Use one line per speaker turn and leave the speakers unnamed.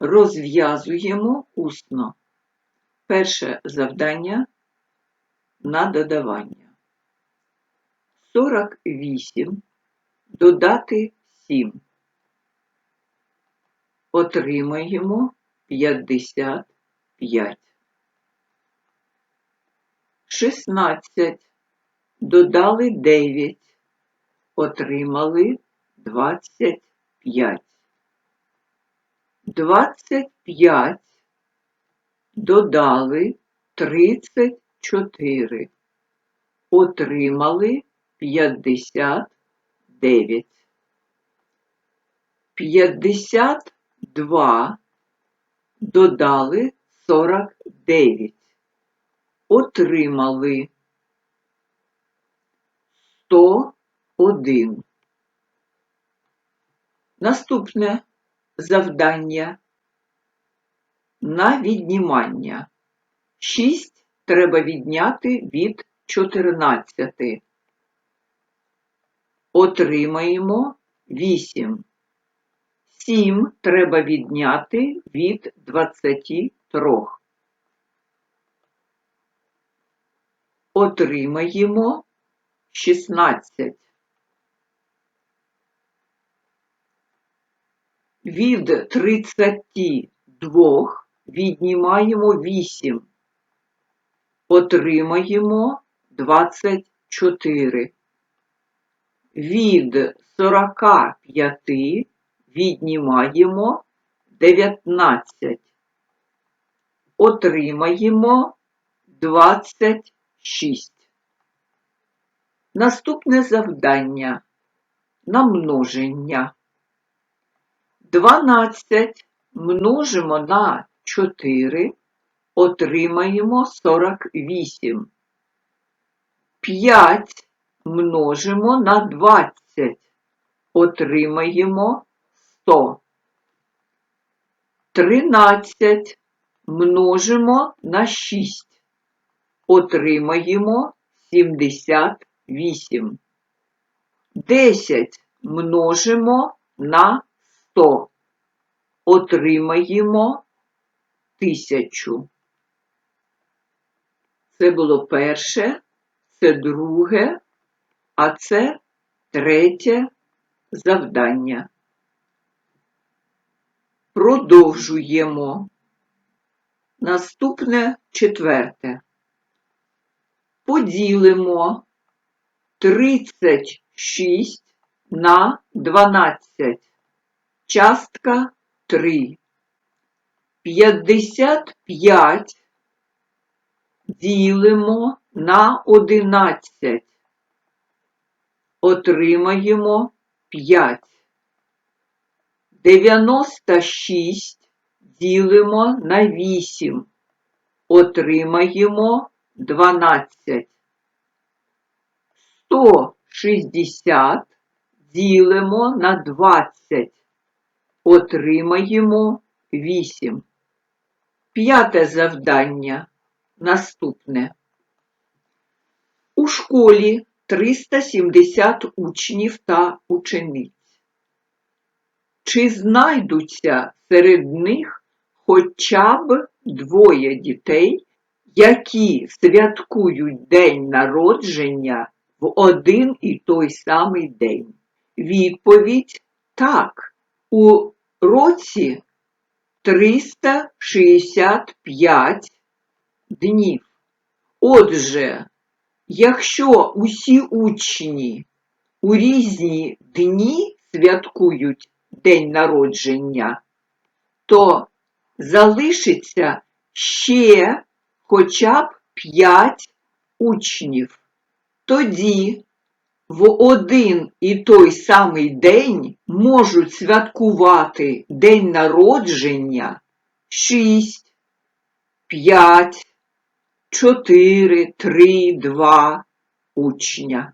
Розв'язуємо усно. Перше завдання на додавання. 48 додати 7. Отримаємо 55. 16 додали 9. Отримали 25. 25 додали 34. Отримали 59. 52 додали 49. Отримали 101. Наступне завдання на віднімання. 6 треба відняти від 14. Отримаємо 8. 7 треба відняти від 23. Отримаємо 16. Від 32 віднімаємо 8. Отримаємо 24. Від 45 віднімаємо 19. Отримаємо 26. Наступне завдання на. 12 множимо на 4, отримаємо 48. 5 множимо на 20, отримаємо 100. 13 множимо на 6, отримаємо 78. 10 множимо на 100. Отримаємо 1000. Це було перше, це друге, а це третє завдання. Продовжуємо. Наступне четверте. Поділимо 36 на 12. Частка 3. 55 ділимо на 11. Отримаємо 5. 96 ділимо на 8. Отримаємо 12. 160 ділимо на 20. Отримаємо 8. П'яте завдання. Наступне. У школі 370 учнів та учениць. Чи знайдуться серед них хоча б двоє дітей, які святкують день народження в один і той самий день? Відповідь так. У році 365 днів. Отже, якщо усі учні у різні дні святкують день народження, то залишиться ще хоча б 5 учнів. Тоді в один і той самий день можуть святкувати день народження 6, 5, 4, 3, 2 учня.